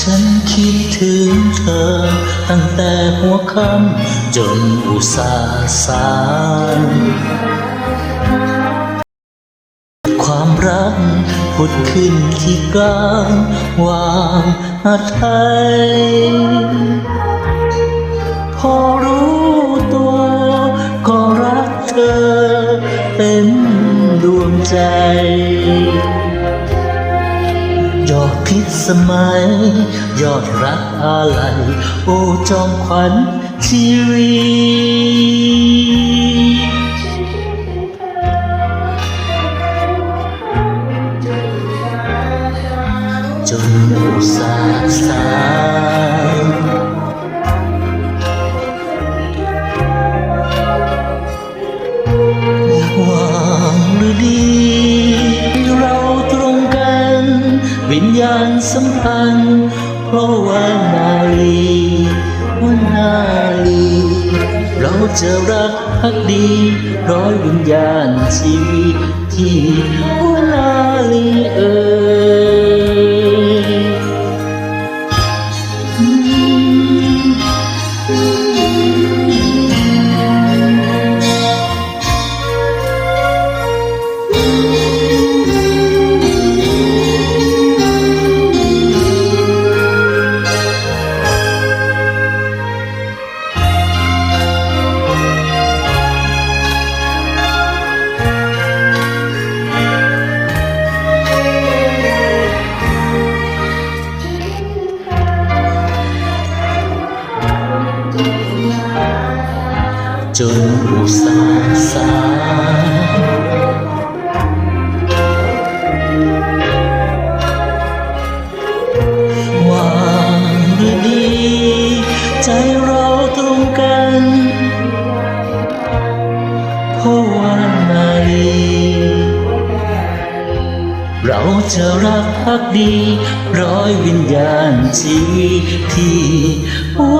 ฉันคิดถึงเธอ ตั้งแต่หัวค่ำจนอุตสาห์สารความรักผุดขึ้นที่กลางวางอาไทยพอรู้ตัวก็รักเธอเต็มดวงใจ ยอดพิษสมัย ยอดรักอะไรโอ้จอมขวัญชีวีจนอุตสาห์สาย วิญญาณสัมพันธ์เพราะว่านาลีว่านาลี เราจะรักพักดีร้อยวิญญาณชีวิตที่ว่านาลีเอ่ยอืม จนอุตสาห์สายหวังหรือดี ใจเราตรงกันเพราะว่านาลีเราจะรักพักดี ร้อยวิญญาณชีที่ที่